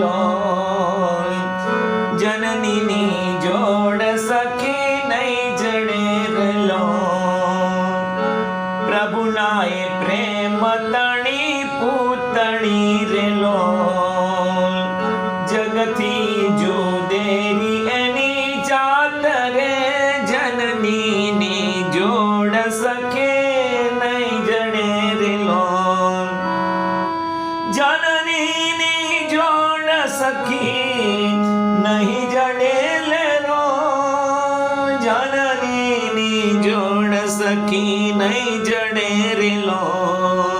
જનનીની જોડ સખી નહીં જડે રેલો જનનીની જોડ સખી નહીં જડે રેલો. પ્રભુના એ પ્રેમ તણી પૂતણી રેલો. જગથી જુદેરી એની જાત રે જનનીની જનનીની જોડ સખી નહીં જડે લેરો જનની જોડ સખી નહીં